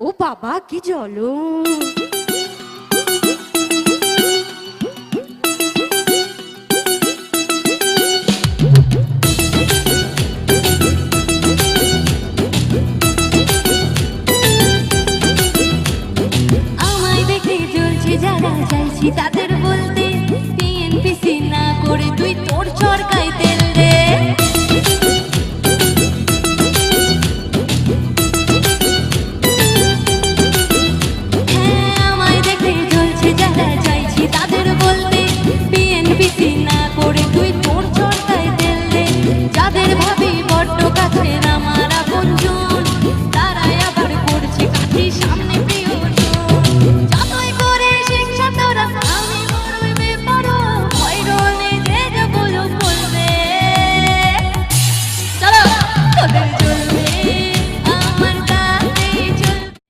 ও বাবা, কি জলো। যারা চাইছি তাদের বলতে পিএনপিসি না করে তুই তোর চরকায় তেল। যাদের ভাবে